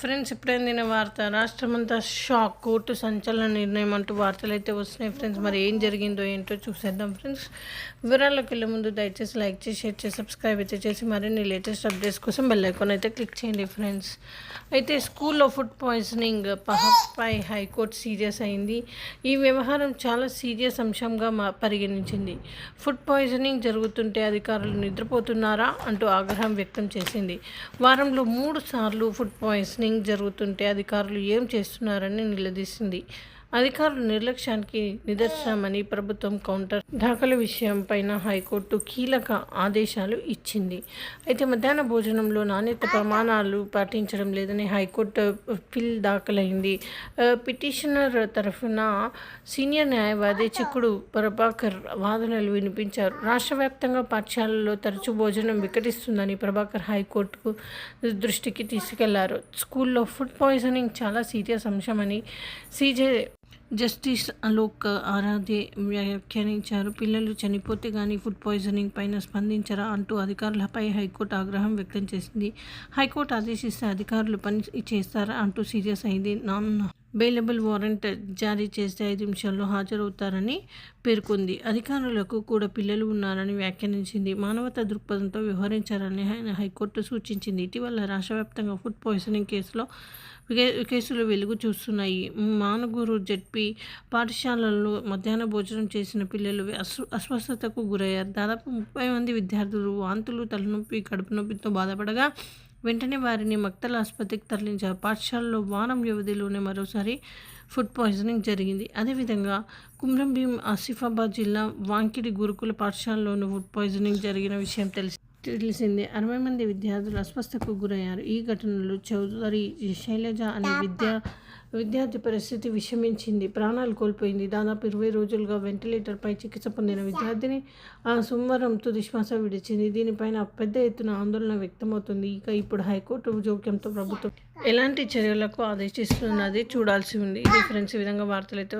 Friends ఇప్పుడైందిన వార్త? రాష్ట్రమంతా shock court సంచలన నిర్ణయం అంటూ వార్తలు అయితే వస్తున్నాయి ఫ్రెండ్స్. మరి ఏం జరిగిందో ఏంటో చూసేద్దాం ఫ్రెండ్స్. వివరాల్లోకి వెళ్ళే ముందు దయచేసి లైక్ చేసి షేర్ చేసి సబ్స్క్రైబ్ అయితే చేసి మరిన్ని లేటెస్ట్ అప్డేట్స్ కోసం బెల్ ఐకాన్ అయితే క్లిక్ చేయండి ఫ్రెండ్స్. అయితే స్కూల్లో ఫుడ్ పాయిజనింగ్ పై హైకోర్టు సీరియస్ అయింది. ఈ వ్యవహారం చాలా సీరియస్ అంశంగా మా పరిగణించింది. ఫుడ్ పాయిజనింగ్ జరుగుతుంటే అధికారులు నిద్రపోతున్నారా అంటూ ఆగ్రహం వ్యక్తం చేసింది. వారంలో మూడు సార్లు ఫుడ్ పాయిజనింగ్ జరుగుతుంటే అధికారులు ఏం చేస్తున్నారని నిలదీసింది. అధికారుల నిర్లక్ష్యానికి నిదర్శనమని ప్రభుత్వం కౌంటర్ దాఖలు విషయంపైన హైకోర్టు కీలక ఆదేశాలు ఇచ్చింది. అయితే మధ్యాహ్న భోజనంలో నాణ్యత ప్రమాణాలు పాటించడం లేదని హైకోర్టు పిల్ దాఖలైంది. పిటిషనర్ తరఫున సీనియర్ న్యాయవాది చిక్కుడు ప్రభాకర్ వాదనలు వినిపించారు. రాష్ట్ర వ్యాప్తంగా పాఠశాలల్లో తరచూ భోజనం వికటిస్తుందని ప్రభాకర్ హైకోర్టుకు దృష్టికి తీసుకెళ్ళారు. స్కూల్లో ఫుడ్ పాయిజనింగ్ చాలా సీరియస్ అంశమని సీజే జస్టిస్ అలోక్ ఆరాధే వ్యాఖ్యానించారు. పిల్లలు చనిపోతే కానీ ఫుడ్ పాయిజనింగ్ పైన స్పందించరా అంటూ అధికారులపై హైకోర్టు ఆగ్రహం వ్యక్తం చేసింది. హైకోర్టు ఆదేశిస్తే అధికారులు పని చేస్తారా అంటూ సీరియస్ అయింది. నాన్ బెయిలబుల్ వారెంట్ జారీ చేస్తే ఐదు నిమిషాల్లో హాజరవుతారని పేర్కొంది. అధికారులకు కూడా పిల్లలు ఉన్నారని వ్యాఖ్యానించింది. మానవతా దృక్పథంతో వ్యవహరించారని ఆయన హైకోర్టు సూచించింది. ఇటీవల రాష్ట్ర వ్యాప్తంగా ఫుడ్ పాయిజనింగ్ కేసులో కేసులు వెలుగు చూస్తున్నాయి. మానుగురు జడ్పీ పాఠశాలల్లో మధ్యాహ్న భోజనం చేసిన పిల్లలు అస్వ అస్వస్థతకు గురయ్యారు. దాదాపు ముప్పై మంది విద్యార్థులు వాంతులు తలనొప్పి కడుపు నొప్పితో బాధపడగా వెంటనే వారిని మక్తల ఆసుపత్రికి తరలించారు. పాఠశాలలో వారం వ్యవధిలోనే మరోసారి ఫుడ్ పాయిజనింగ్ జరిగింది. అదేవిధంగా కుమ్రం భీం ఆసిఫాబాద్ జిల్లా వాంకిడి గురుకుల పాఠశాలలోనూ ఫుడ్ పాయిజనింగ్ జరిగిన విషయం తెలిసి తెలిసిందే. అరవై మంది విద్యార్థులు అస్వస్థకు గురయ్యారు. ఈ ఘటనలో చౌదరి శైలజ అనే విద్యా విద్యార్థి పరిస్థితి విషమించింది. ప్రాణాలు కోల్పోయింది. దాదాపు ఇరవై రోజులుగా వెంటిలేటర్పై చికిత్స పొందిన విద్యార్థిని ఆ సోమవారం తుది శ్వాస విడిచింది. దీనిపైన పెద్ద ఎత్తున ఆందోళన వ్యక్తమవుతుంది. ఇక ఇప్పుడు హైకోర్టు జోక్యంతో ప్రభుత్వం ఎలాంటి చర్యలకు ఆదేశిస్తున్నది చూడాల్సి ఉంది. ఇది ఫ్రెండ్స్ ఈ విధంగా వార్తలైతే